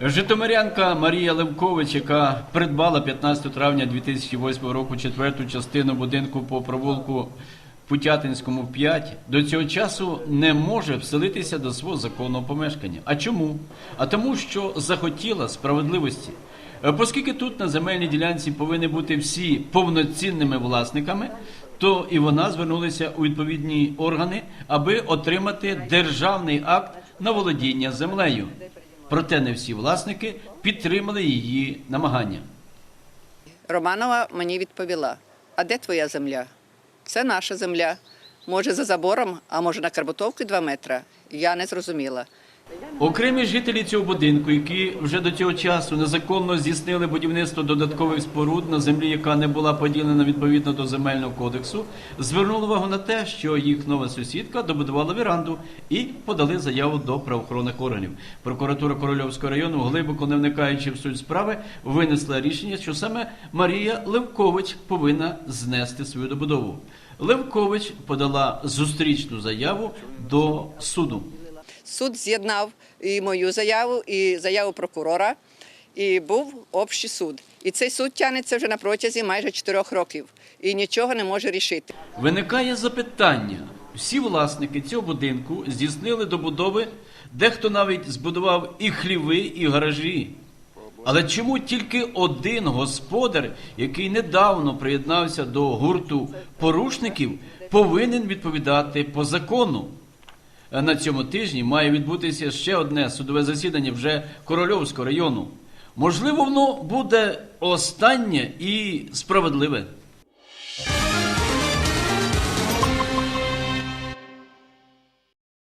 Житомирянка Марія Левкович, яка придбала 15 травня 2008 року четверту частину будинку по провулку Путятинському 5, до цього часу не може вселитися до свого законного помешкання. А чому? А тому, що захотіла справедливості. Е, Оскільки тут на земельній ділянці повинні бути всі повноцінними власниками, то і вона звернулася у відповідні органи, аби отримати державний акт на володіння землею. Проте не всі власники підтримали її намагання. Романова мені відповіла: а де твоя земля? Це наша земля. Може, за забором, а може на Карбутовці 2 метри. Я не зрозуміла. Окремі жителі цього будинку, які вже до цього часу незаконно здійснили будівництво додаткових споруд на землі, яка не була поділена відповідно до земельного кодексу, звернули увагу на те, що їх нова сусідка добудувала віранду і подали заяву до правоохоронних органів. Прокуратура Корольовського району, глибоко не вникаючи в суть справи, винесла рішення, що саме Марія Левкович повинна знести свою добудову. Левкович подала зустрічну заяву до суду. Суд з'єднав і мою заяву, і заяву прокурора, і був общий суд. І цей суд тягнеться вже на протязі майже 4 років і нічого не може рішити. Виникає запитання. Всі власники цього будинку здійснили добудови, дехто навіть збудував і хліви, і гаражі. Але чому тільки один господар, який недавно приєднався до гурту порушників, повинен відповідати по закону? На цьому тижні має відбутися ще одне судове засідання вже Корольовського району. Можливо, воно буде останнє і справедливе.